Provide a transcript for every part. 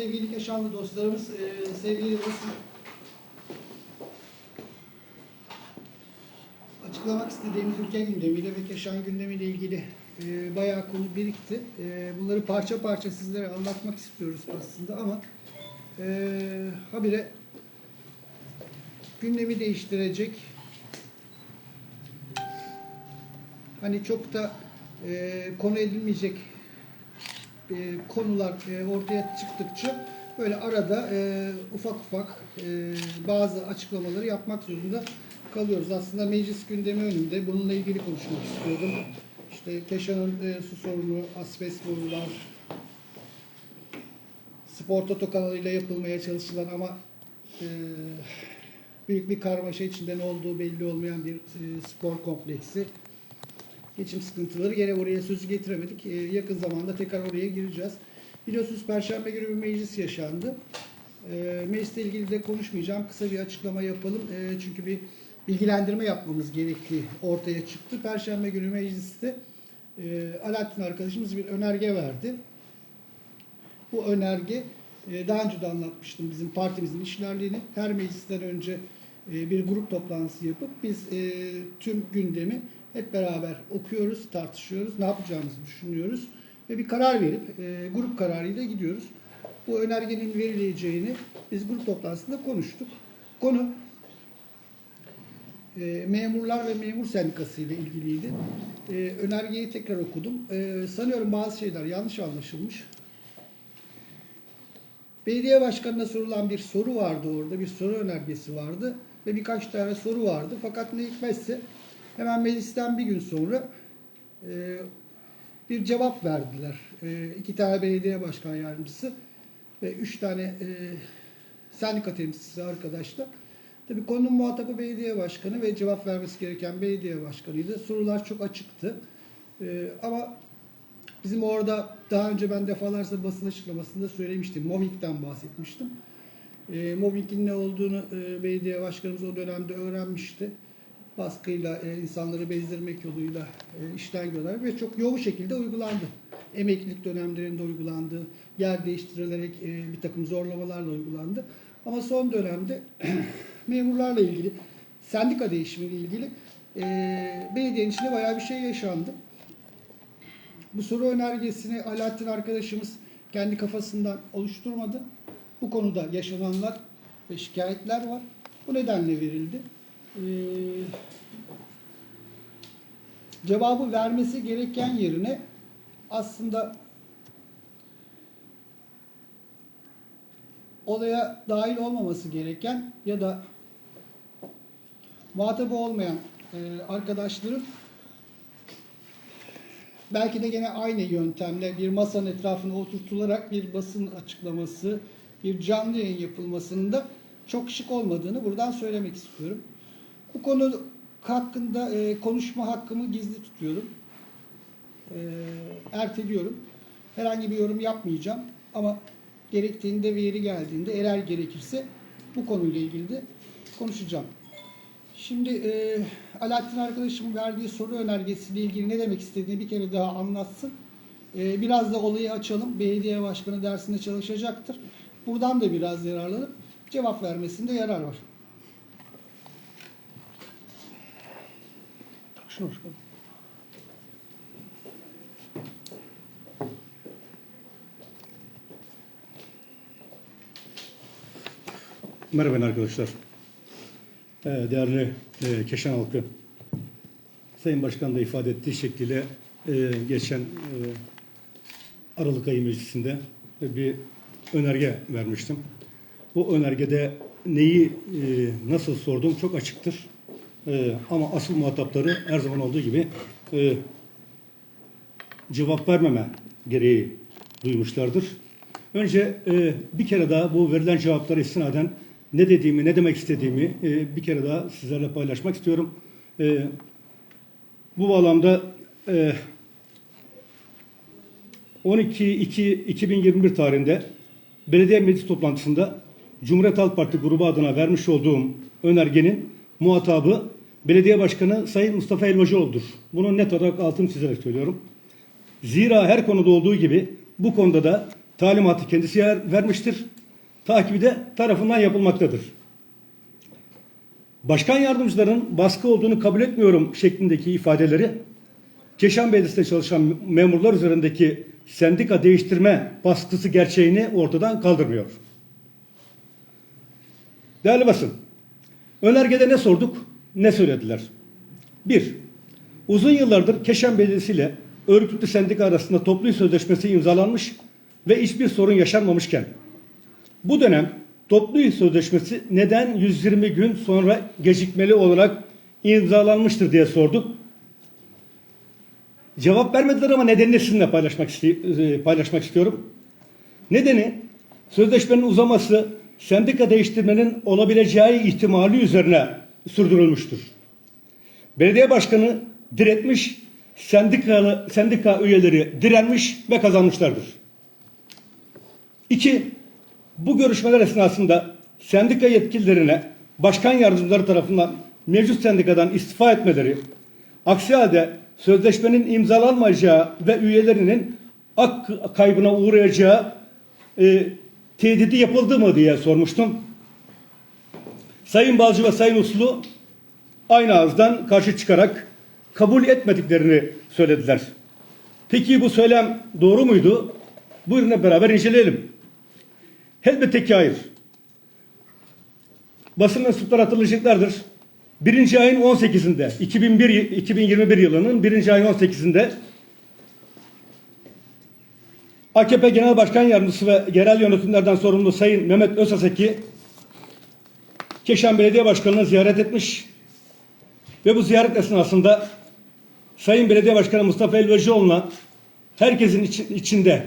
sevgili Keşanlı dostlarımız, e, sevgili basın. Açıklamak istediğimiz ülke gündemiyle ve Keşan gündemiyle ilgili e, bayağı konu birikti. E, bunları parça parça sizlere anlatmak istiyoruz aslında ama e, habire gündemi değiştirecek hani çok da e, konu edilmeyecek e, konular e, ortaya çıktıkça böyle arada e, ufak ufak e, bazı açıklamaları yapmak zorunda kalıyoruz. Aslında meclis gündemi önünde bununla ilgili konuşmak istiyordum. İşte Keşan'ın e, su sorunu, asbest borular, Spor Toto kanalıyla yapılmaya çalışılan ama e, büyük bir karmaşa içinde ne olduğu belli olmayan bir e, spor kompleksi. Geçim sıkıntıları gene oraya sözü getiremedik. E, yakın zamanda tekrar oraya gireceğiz. Biliyorsunuz Perşembe günü bir meclis yaşandı. E, meclisle ilgili de konuşmayacağım. Kısa bir açıklama yapalım. E, çünkü bir bilgilendirme yapmamız gerektiği ortaya çıktı. Perşembe günü mecliste e, Alaaddin arkadaşımız bir önerge verdi. Bu önerge e, daha önce de anlatmıştım bizim partimizin işlerliğini. Her meclisten önce e, bir grup toplantısı yapıp biz e, tüm gündemi hep beraber okuyoruz, tartışıyoruz, ne yapacağımızı düşünüyoruz ve bir karar verip e, grup kararıyla gidiyoruz. Bu önergenin verileceğini biz grup toplantısında konuştuk. Konu e, memurlar ve memur sendikası ile ilgiliydi. E, önergeyi tekrar okudum. E, sanıyorum bazı şeyler yanlış anlaşılmış. Belediye başkanına sorulan bir soru vardı orada, bir soru önergesi vardı ve birkaç tane soru vardı. Fakat ne hikmetse hemen meclisten bir gün sonra e, bir cevap verdiler. E, iki tane belediye başkan yardımcısı ve üç tane e, sendika temsilcisi arkadaşlar. Tabii konunun muhatabı belediye başkanı ve cevap vermesi gereken belediye başkanıydı. Sorular çok açıktı. E, ama Bizim orada daha önce ben defalarca basın açıklamasında söylemiştim. Mobbing'den bahsetmiştim. E, mobbingin ne olduğunu e, belediye başkanımız o dönemde öğrenmişti. Baskıyla e, insanları bezdirmek yoluyla e, işten göndermek ve çok yoğun şekilde uygulandı. Emeklilik dönemlerinde uygulandı. Yer değiştirilerek e, bir takım zorlamalarla uygulandı. Ama son dönemde memurlarla ilgili, sendika değişimiyle ilgili e, belediyenin içinde bayağı bir şey yaşandı. Bu soru önergesini Alaaddin arkadaşımız kendi kafasından oluşturmadı. Bu konuda yaşananlar ve şikayetler var. Bu nedenle verildi. Ee, cevabı vermesi gereken yerine aslında olaya dahil olmaması gereken ya da muhatabı olmayan e, arkadaşların belki de gene aynı yöntemle bir masanın etrafına oturtularak bir basın açıklaması, bir canlı yayın yapılmasının da çok şık olmadığını buradan söylemek istiyorum. Bu konu hakkında e, konuşma hakkımı gizli tutuyorum. E, erteliyorum. Herhangi bir yorum yapmayacağım ama gerektiğinde ve yeri geldiğinde eğer gerekirse bu konuyla ilgili de konuşacağım. Şimdi e, Alaaddin arkadaşımın verdiği soru önergesiyle ilgili ne demek istediğini bir kere daha anlatsın. E, biraz da olayı açalım. Belediye başkanı dersinde çalışacaktır. Buradan da biraz yararlanıp cevap vermesinde yarar var. Bakalım. Merhaba arkadaşlar. Ee, Değerli e, Keşan halkı. Sayın Başkan da ifade ettiği şekilde e, geçen e, Aralık ayı meclisinde bir önerge vermiştim. Bu önergede neyi nasıl sordum çok açıktır. E, Ama asıl muhatapları her zaman olduğu gibi e, cevap vermeme gereği duymuşlardır. Önce e, bir kere daha bu verilen cevaplara istinaden ne dediğimi, ne demek istediğimi e, bir kere daha sizlerle paylaşmak istiyorum. E, bu bağlamda e, 12-2-2021 tarihinde belediye meclis toplantısında Cumhuriyet Halk Parti grubu adına vermiş olduğum önergenin muhatabı belediye başkanı Sayın Mustafa Elvacıoğlu'dur. Bunu net olarak altını çizerek söylüyorum. Zira her konuda olduğu gibi bu konuda da talimatı kendisi yer- vermiştir. Takibi de tarafından yapılmaktadır. Başkan yardımcıların baskı olduğunu kabul etmiyorum şeklindeki ifadeleri Keşan Belediyesi'nde çalışan memurlar üzerindeki sendika değiştirme baskısı gerçeğini ortadan kaldırmıyor. Değerli basın, önergede ne sorduk, ne söylediler? Bir, uzun yıllardır Keşan Belediyesi ile örgütlü sendika arasında toplu sözleşmesi imzalanmış ve hiçbir sorun yaşanmamışken, bu dönem toplu sözleşmesi neden 120 gün sonra gecikmeli olarak imzalanmıştır diye sorduk. Cevap vermediler ama nedenini sizinle paylaşmak, e, paylaşmak istiyorum. Nedeni sözleşmenin uzaması sendika değiştirmenin olabileceği ihtimali üzerine sürdürülmüştür. Belediye başkanı diretmiş, sendikalı, sendika üyeleri direnmiş ve kazanmışlardır. İki, bu görüşmeler esnasında sendika yetkililerine başkan yardımcıları tarafından mevcut sendikadan istifa etmeleri, aksi halde sözleşmenin imzalanmayacağı ve üyelerinin hak kaybına uğrayacağı e, tehdidi yapıldı mı diye sormuştum. Sayın Balcı ve Sayın Uslu aynı ağızdan karşı çıkarak kabul etmediklerini söylediler. Peki bu söylem doğru muydu? Buyurun hep beraber inceleyelim. Elbette ki hayır. Basın mensupları hatırlayacaklardır. Birinci ayın 18'inde, 2001, 2021 yılının birinci ayın 18'inde AKP Genel Başkan Yardımcısı ve yerel yönetimlerden sorumlu Sayın Mehmet Özaseki Keşan Belediye Başkanı'nı ziyaret etmiş ve bu ziyaret esnasında Sayın Belediye Başkanı Mustafa Elvecioğlu'na herkesin içi- içinde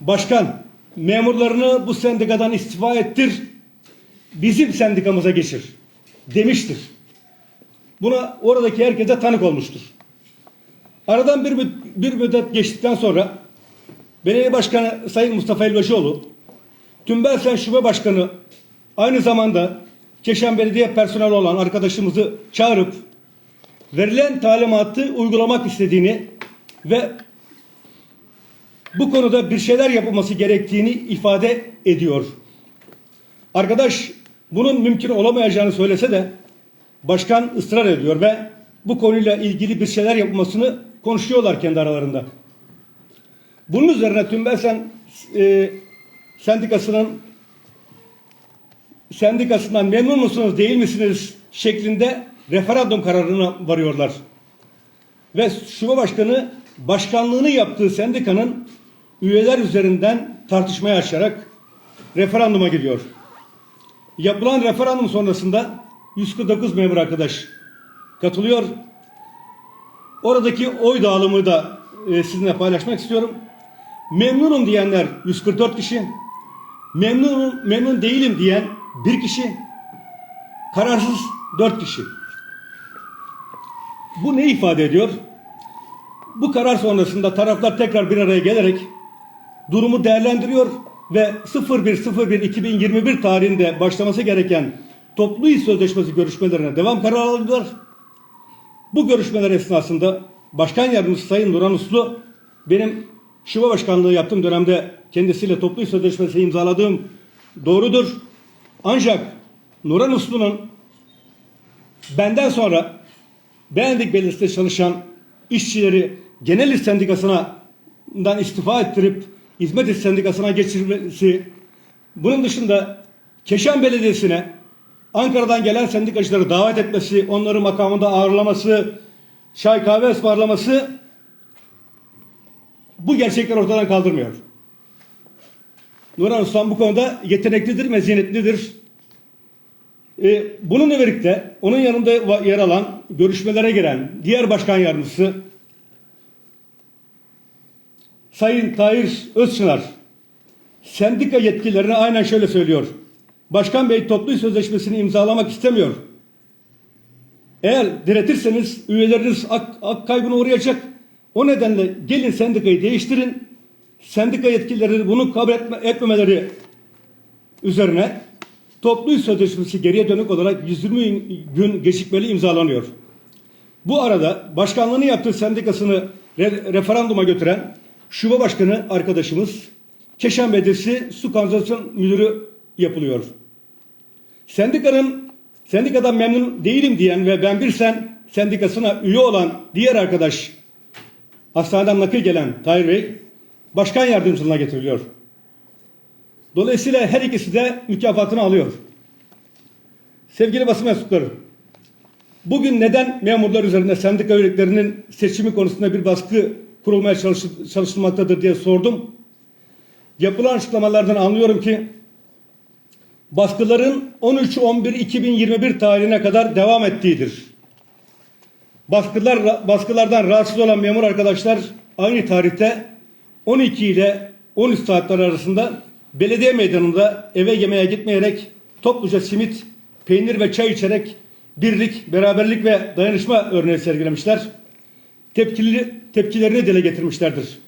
başkan memurlarını bu sendikadan istifa ettir bizim sendikamıza geçir demiştir. Buna oradaki herkese tanık olmuştur. Aradan bir, bir müddet geçtikten sonra Belediye Başkanı Sayın Mustafa Elvecioğlu, Tümbelsen Şube Başkanı aynı zamanda Keşan Belediye personeli olan arkadaşımızı çağırıp verilen talimatı uygulamak istediğini ve bu konuda bir şeyler yapılması gerektiğini ifade ediyor. Arkadaş bunun mümkün olamayacağını söylese de başkan ısrar ediyor ve bu konuyla ilgili bir şeyler yapılmasını konuşuyorlar kendi aralarında. Bunun üzerine Tümbelsen e, sendikasının sendikasından memnun musunuz değil misiniz şeklinde referandum kararına varıyorlar. Ve şube başkanı başkanlığını yaptığı sendikanın üyeler üzerinden tartışmaya açarak referanduma gidiyor. Yapılan referandum sonrasında 149 memur arkadaş katılıyor. Oradaki oy dağılımı da e, sizinle paylaşmak istiyorum. Memnunum diyenler 144 kişi, memnunum, memnun değilim diyen bir kişi, kararsız 4 kişi. Bu ne ifade ediyor? Bu karar sonrasında taraflar tekrar bir araya gelerek durumu değerlendiriyor ve 01.01.2021 tarihinde başlaması gereken toplu iş sözleşmesi görüşmelerine devam kararı aldılar. Bu görüşmeler esnasında Başkan Yardımcısı Sayın Nurhan Uslu benim Şube Başkanlığı yaptığım dönemde kendisiyle toplu sözleşmesi imzaladığım doğrudur. Ancak Nurhan Uslu'nun benden sonra Beğendik Belediyesi'nde çalışan işçileri genel iş sendikasından istifa ettirip hizmet iş sendikasına geçirmesi bunun dışında Keşan Belediyesi'ne Ankara'dan gelen sendikacıları davet etmesi, onları makamında ağırlaması, çay kahve ısmarlaması bu gerçekleri ortadan kaldırmıyor. Nurhan Ustam bu konuda yeteneklidir, mezinetlidir. Ee, bununla birlikte onun yanında yer alan, görüşmelere giren diğer başkan yardımcısı Sayın Tahir Özçınar sendika yetkililerine aynen şöyle söylüyor. Başkan Bey toplu sözleşmesini imzalamak istemiyor. Eğer diretirseniz üyeleriniz hak, hak kaybına uğrayacak. O nedenle gelin sendikayı değiştirin. Sendika yetkilileri bunu kabul etme, etmemeleri üzerine toplu iş sözleşmesi geriye dönük olarak 120 gün gecikmeli imzalanıyor. Bu arada başkanlığını yaptığı sendikasını re- referanduma götüren şube başkanı arkadaşımız Keşan Belediyesi Su Kanalizasyon Müdürü yapılıyor. Sendikanın sendikadan memnun değilim diyen ve ben bir sen sendikasına üye olan diğer arkadaş hastaneden nakil gelen Tahir Bey başkan yardımcılığına getiriliyor. Dolayısıyla her ikisi de mükafatını alıyor. Sevgili basın mensupları, bugün neden memurlar üzerinde sendika üyeliklerinin seçimi konusunda bir baskı kurulmaya çalış- çalışılmaktadır diye sordum. Yapılan açıklamalardan anlıyorum ki baskıların 13-11-2021 tarihine kadar devam ettiğidir. Baskılar, baskılardan rahatsız olan memur arkadaşlar aynı tarihte 12 ile 13 saatler arasında belediye meydanında eve yemeğe gitmeyerek topluca simit, peynir ve çay içerek birlik, beraberlik ve dayanışma örneği sergilemişler. Tepkili, tepkilerini dile getirmişlerdir.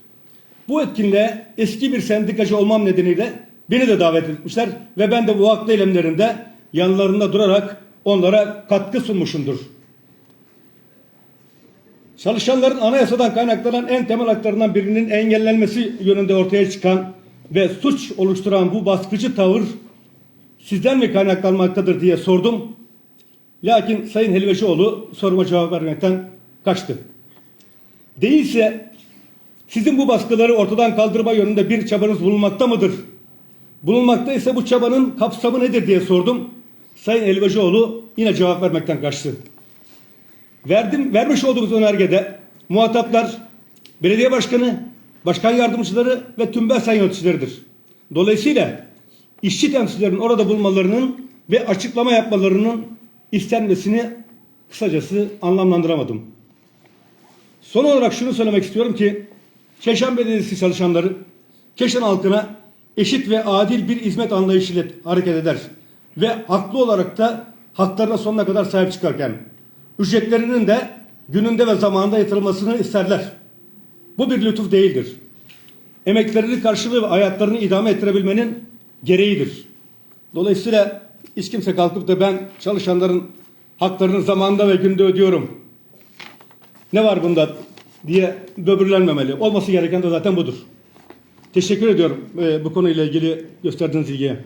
Bu etkinliğe eski bir sendikacı olmam nedeniyle beni de davet etmişler ve ben de bu haklı eylemlerinde yanlarında durarak onlara katkı sunmuşumdur. Çalışanların anayasadan kaynaklanan en temel haklarından birinin engellenmesi yönünde ortaya çıkan ve suç oluşturan bu baskıcı tavır sizden mi kaynaklanmaktadır diye sordum. Lakin Sayın Helvacıoğlu soruma cevap vermekten kaçtı. Değilse sizin bu baskıları ortadan kaldırma yönünde bir çabanız bulunmakta mıdır? Bulunmakta ise bu çabanın kapsamı nedir diye sordum. Sayın Helvacıoğlu yine cevap vermekten kaçtı. Verdim, vermiş olduğumuz önergede muhataplar belediye başkanı, başkan yardımcıları ve tüm belsen yöneticileridir. Dolayısıyla işçi temsilcilerin orada bulunmalarının ve açıklama yapmalarının istenmesini kısacası anlamlandıramadım. Son olarak şunu söylemek istiyorum ki Keşan Belediyesi çalışanları Keşan halkına eşit ve adil bir hizmet anlayışıyla hareket eder ve haklı olarak da haklarına sonuna kadar sahip çıkarken ücretlerinin de gününde ve zamanında yatırılmasını isterler. Bu bir lütuf değildir. Emeklerinin karşılığı ve hayatlarını idame ettirebilmenin gereğidir. Dolayısıyla hiç kimse kalkıp da ben çalışanların haklarını zamanında ve günde ödüyorum. Ne var bunda diye böbürlenmemeli. Olması gereken de zaten budur. Teşekkür ediyorum e, bu konuyla ilgili gösterdiğiniz ilgiye.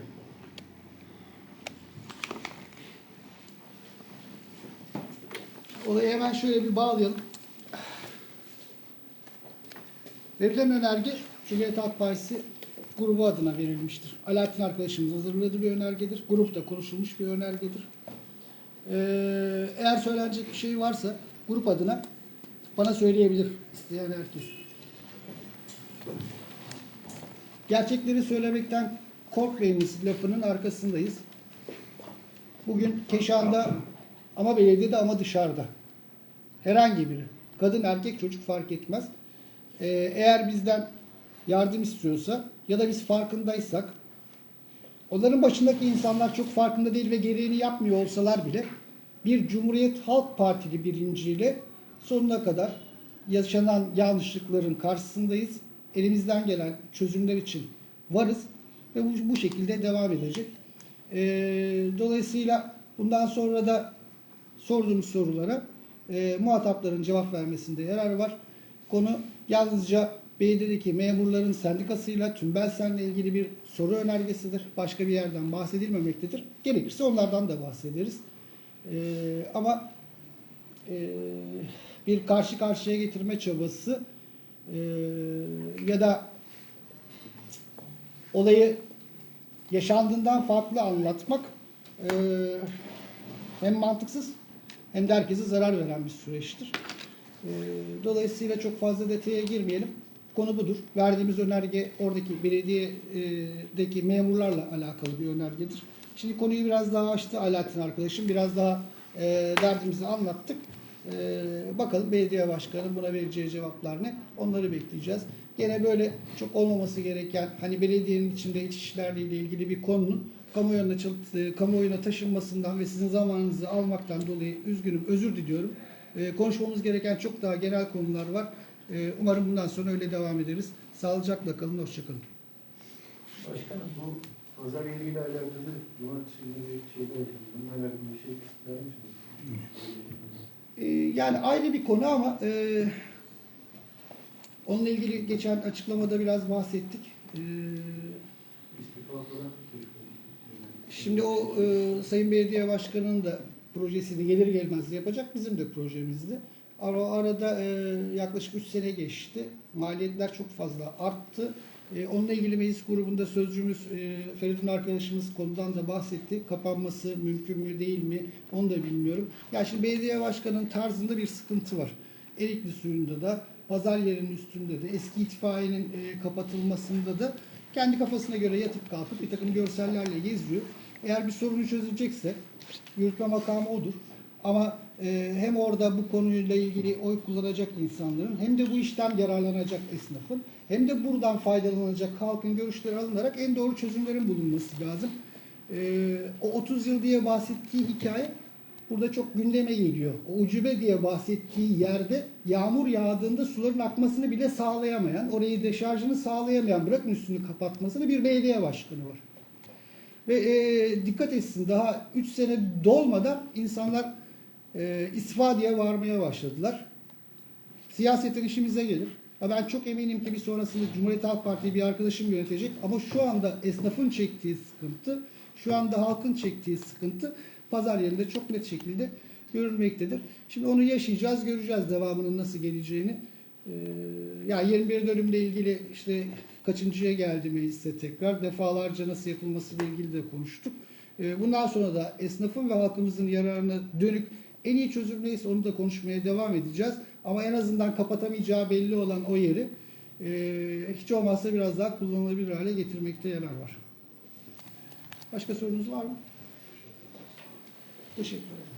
Olayı hemen şöyle bir bağlayalım. Verilen önerge Cumhuriyet Halk Partisi grubu adına verilmiştir. Alaaddin arkadaşımız hazırladığı bir önergedir. Grupta konuşulmuş bir önergedir. Ee, eğer söylenecek bir şey varsa grup adına bana söyleyebilir isteyen herkes. Gerçekleri söylemekten korkmayınız lafının arkasındayız. Bugün Keşan'da ama belediyede ama dışarıda. Herhangi biri. Kadın erkek çocuk fark etmez. Ee, eğer bizden yardım istiyorsa ya da biz farkındaysak onların başındaki insanlar çok farkında değil ve gereğini yapmıyor olsalar bile bir Cumhuriyet Halk Partili bilinciyle sonuna kadar yaşanan yanlışlıkların karşısındayız. Elimizden gelen çözümler için varız ve bu, bu şekilde devam edecek. Ee, dolayısıyla bundan sonra da sorduğumuz sorulara e, muhatapların cevap vermesinde yarar var. Konu yalnızca belediyedeki memurların sendikasıyla Tümbelsen'le ilgili bir soru önergesidir. Başka bir yerden bahsedilmemektedir. Gerekirse onlardan da bahsederiz. E, ama e, bir karşı karşıya getirme çabası e, ya da olayı yaşandığından farklı anlatmak e, hem mantıksız hem de herkese zarar veren bir süreçtir. E, dolayısıyla çok fazla detaya girmeyelim. Konu budur. Verdiğimiz önerge oradaki belediyedeki memurlarla alakalı bir önergedir. Şimdi konuyu biraz daha açtı Alaaddin arkadaşım. Biraz daha e, derdimizi anlattık. E, bakalım belediye başkanı buna vereceği cevaplar ne? Onları bekleyeceğiz. Gene böyle çok olmaması gereken hani belediyenin içinde iç işlerle ilgili bir konunun kamuoyuna, e, kamuoyuna taşınmasından ve sizin zamanınızı almaktan dolayı üzgünüm, özür diliyorum. E, konuşmamız gereken çok daha genel konular var. E, umarım bundan sonra öyle devam ederiz. Sağlıcakla kalın, hoşçakalın. Başkanım bu pazar yeriyle alakalı cumartesi şeyde. Bununla alakalı bir şey der misiniz? E, yani ayrı bir konu ama e, onunla ilgili geçen açıklamada biraz bahsettik. Ee, Şimdi o e, Sayın Belediye Başkanı'nın da projesini gelir gelmez yapacak. Bizim de projemizdi. Ama o arada e, yaklaşık 3 sene geçti. Maliyetler çok fazla arttı. E, onunla ilgili meclis grubunda sözcümüz e, Feridun arkadaşımız konudan da bahsetti. Kapanması mümkün mü değil mi onu da bilmiyorum. Ya şimdi belediye başkanının tarzında bir sıkıntı var. Erikli suyunda da, pazar yerinin üstünde de, eski itfaiyenin e, kapatılmasında da kendi kafasına göre yatıp kalkıp bir takım görsellerle geziyor. Eğer bir sorunu çözülecekse yürütme makamı odur. Ama e, hem orada bu konuyla ilgili oy kullanacak insanların hem de bu işten yararlanacak esnafın hem de buradan faydalanacak halkın görüşleri alınarak en doğru çözümlerin bulunması lazım. E, o 30 yıl diye bahsettiği hikaye burada çok gündeme geliyor. O ucube diye bahsettiği yerde yağmur yağdığında suların akmasını bile sağlayamayan, orayı deşarjını sağlayamayan, bırakın üstünü kapatmasını bir belediye başkanı var. Ve e, dikkat etsin daha 3 sene dolmadan insanlar e, istifa diye varmaya başladılar. Siyasetten işimize gelir. Ha ben çok eminim ki bir sonrasında Cumhuriyet Halk Partisi bir arkadaşım yönetecek. Ama şu anda esnafın çektiği sıkıntı, şu anda halkın çektiği sıkıntı pazar yerinde çok net şekilde görülmektedir. Şimdi onu yaşayacağız, göreceğiz devamının nasıl geleceğini. Ee, ya 21 dönümle ilgili işte kaçıncıya geldi mecliste tekrar defalarca nasıl yapılması ile ilgili de konuştuk. Ee, bundan sonra da esnafın ve halkımızın yararına dönük en iyi çözüm neyse onu da konuşmaya devam edeceğiz. Ama en azından kapatamayacağı belli olan o yeri e, hiç olmazsa biraz daha kullanılabilir hale getirmekte yarar var. Başka sorunuz var mı? Teşekkür ederim.